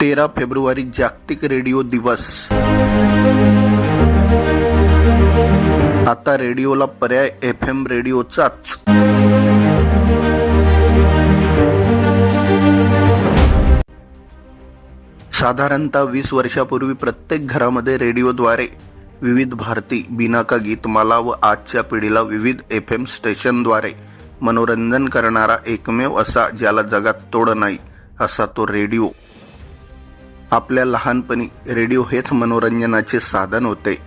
तेरा फेब्रुवारी जागतिक रेडिओ दिवस. आता रेडिओला पर्याय एफ एम रेडिओचाच. साधारणतः वीस वर्षापूर्वी प्रत्येक घरामध्ये रेडिओद्वारे विविध भारती बिनाका गीतमाला व आजच्या पिढीला विविध एफ एम स्टेशनद्वारे मनोरंजन करणारा एकमेव असा ज्याला जगात तोड नाही असा तो रेडिओ. आपल्या लहानपणी रेडिओ हेच मनोरंजनाचे साधन होते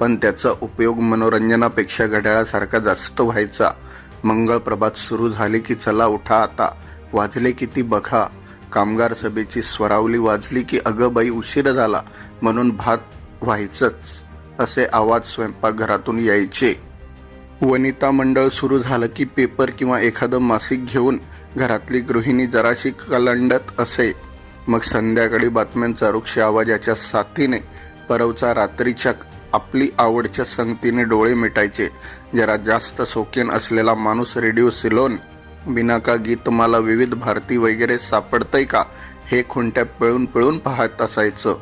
पण त्याचा उपयोग मनोरंजनापेक्षा घड्याळासारखा जास्त व्हायचा. मंगळ प्रभात सुरू झाली की चला उठा आता. वाजले किती बघा. कामगार सभेची स्वरावली वाजली की अगं बाई उशीर झाला. म्हणून भात व्हायचंच असे आवाज स्वयंपाकघरातून यायचे. वनिता मंडळ सुरू झालं की पेपर किंवा एखादं मासिक घेऊन घरातली गृहिणी जराशी कलंडत असे. मग संध्याकाळी बातम्यांचा वृक्ष आवाजाच्या साथीने परवचा रात्रीच्या आपली आवडच्या संगतीने डोळे मिटायचे. जरा जास्त शौकीन असलेला माणूस रेडिओ सिलोन बिनाका गीतमाला विविध भारती वगैरे सापडतंय का? हे खुंट्या पिळून पिळून पाहत असायचं.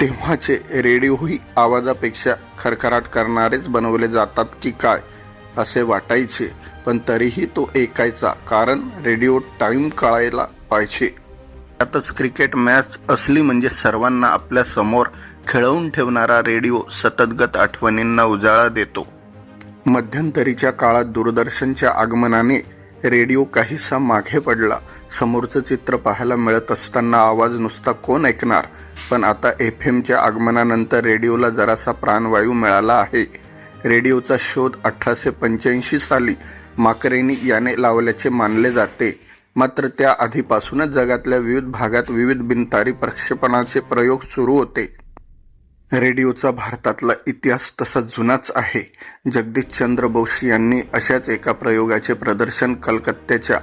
तेव्हाचे रेडिओही आवाजापेक्षा खरखराट करणारेच बनवले जातात की काय असे वाटायचे. पण तरीही तो ऐकायचा कारण रेडिओ टाईम कळायला पाहिजे. त्यातच क्रिकेट मॅच असली म्हणजे सर्वांना आपल्यासमोर खेळवून ठेवणारा रेडिओ सततगत आठवणींना उजाळा देतो. मध्यंतरीच्या काळात दूरदर्शनच्या आगमनाने रेडिओ काहीसा मागे पडला. समोरचं चित्र पाहायला मिळत असताना आवाज नुसता कोण ऐकणार? पण आता एफ एमच्या आगमनानंतर रेडिओला जरासा प्राणवायू मिळाला आहे. रेडिओचा शोध अठराशे पंच्याऐंशी साली माकरेनी याने लावल्याचे मानले जाते. मात्र त्या आधीपासूनच जगातल्या विविध भागात विविध बिनतारी प्रक्षेपणाचे प्रयोग सुरू होते. रेडिओचा भारतातला इतिहास तसा जुनाच आहे. जगदीशचंद्र बोस यांनी अशाच एका प्रयोगाचे प्रदर्शन कलकत्त्याच्या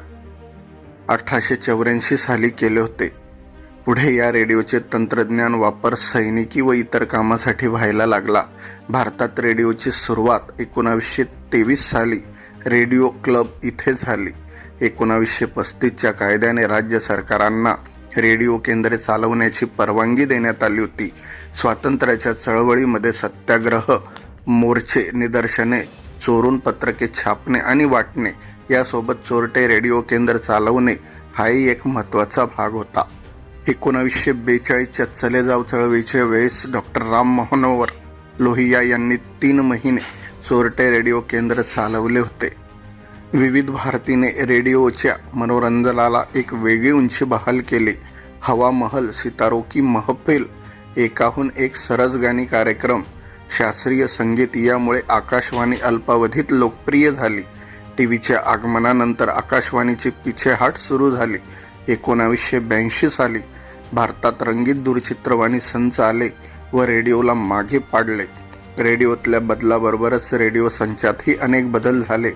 अठराशे चौऱ्याऐंशी साली केले होते. पुढे या रेडिओचे तंत्रज्ञान वापर सैनिकी व इतर कामासाठी व्हायला लागला. भारतात रेडिओची सुरुवात एकोणावीसशे तेवीस साली रेडिओ क्लब इथे झाली. एकोणावीसशे पस्तीसच्या कायद्याने राज्य सरकारांना रेडिओ केंद्रे चालवण्याची परवानगी देण्यात आली होती. स्वातंत्र्याच्या चळवळीमध्ये सत्याग्रह मोर्चे निदर्शने चोरून पत्रके छापणे आणि वाटणे यासोबत चोरटे रेडिओ केंद्र चालवणे हाही एक महत्त्वाचा भाग होता. एकोणावीसशे बेचाळीसच्या चलेजाव चळवळीच्या वेळेस डॉक्टर राम मनोहर लोहिया यांनी तीन महिने चोरटे रेडिओ केंद्र चालवले होते. विविध भारतीने रेडिओच्या मनोरंजनाला एक वेगळी उंची बहाल केली. हवा महल सितारो की महफिल एकाहून एक सरस गाणी कार्यक्रम शास्त्रीय संगीत यामुळे आकाशवाणी अल्पावधीत लोकप्रिय झाली. टी व्हीच्या आगमनानंतर आकाशवाणीची पिछेहाट सुरू झाली. एकोणावीसशे ब्याऐंशी साली भारतात रंगीत दूरचित्रवाणी संच आले व रेडिओला मागे पाडले. रेडिओतल्या बदलाबरोबरच रेडिओ संचातही अनेक बदल झाले.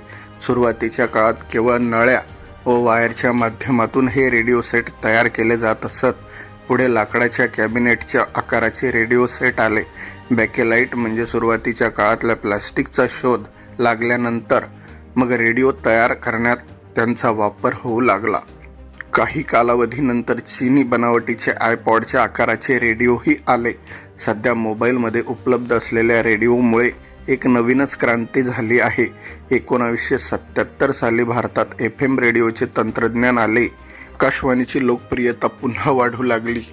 सुरुवातीच्या काळात केवळ नळ्या व वायरच्या माध्यमातून हे रेडिओ सेट तयार केले जात असत. पुढे लाकडाच्या कॅबिनेटच्या आकाराचे रेडिओ सेट आले. बॅकेलाईट म्हणजे सुरुवातीच्या काळातल्या प्लास्टिकचा शोध लागल्यानंतर मग रेडिओ तयार करण्यात त्यांचा वापर होऊ लागला. काही कालावधीनंतर चीनी बनावटीचे आयपॉडच्या आकाराचे रेडिओही आले. सध्या मोबाईलमध्ये उपलब्ध असलेल्या रेडिओमुळे एक नवीनच क्रांती झाली आहे. एकोणावीसशे सत्याहत्तर साली भारतात एफ एम रेडिओचे तंत्रज्ञान आले. आकाशवाणीची लोकप्रियता पुन्हा वाढू लागली.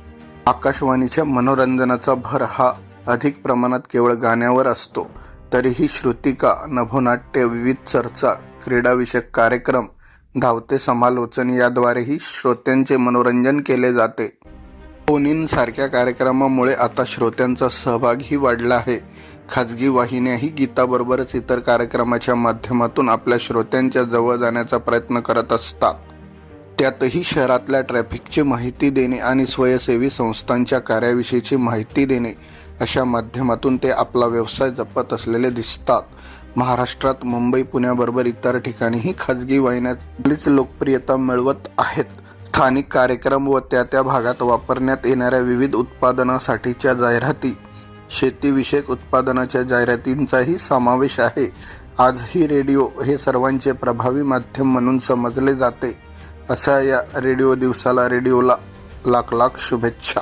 आकाशवाणीच्या मनोरंजनाचा भर हा अधिक प्रमाणात केवळ गाण्यावर असतो. तरीही श्रुतिका नभोनाट्य विविध चर्चा क्रीडाविषयक कार्यक्रम धावते समालोचन याद्वारेही श्रोत्यांचे मनोरंजन केले जाते. फोन कार्यक्रमामुळे आता श्रोत्यांचा सहभागही वाढला आहे. खाजगी वाहिन्याही गीताबरोबरच इतर कार्यक्रमाच्या माध्यमातून आपल्या श्रोत्यांच्या जवळ जाण्याचा प्रयत्न करत असतात. त्यातही शहरातल्या ट्रॅफिकची माहिती देणे आणि स्वयंसेवी संस्थांच्या कार्याविषयीची माहिती देणे अशा माध्यमातून ते आपला व्यवसाय जपत असलेले दिसतात. महाराष्ट्रात मुंबई पुण्याबरोबर इतर ठिकाणीही खाजगी वाहिन्याच लोकप्रियता मिळवत आहेत. स्थानिक कार्यक्रम व त्या त्या भागात वापरण्यात येणाऱ्या विविध उत्पादनासाठीच्या जाहिराती शेतीविषयक उत्पादनाच्या जाहिरातींचाही समावेश आहे. आजही रेडिओ हे सर्वांचे प्रभावी माध्यम म्हणून समजले जाते. अशा या रेडिओ दिवसाला रेडिओला लाख लाख शुभेच्छा.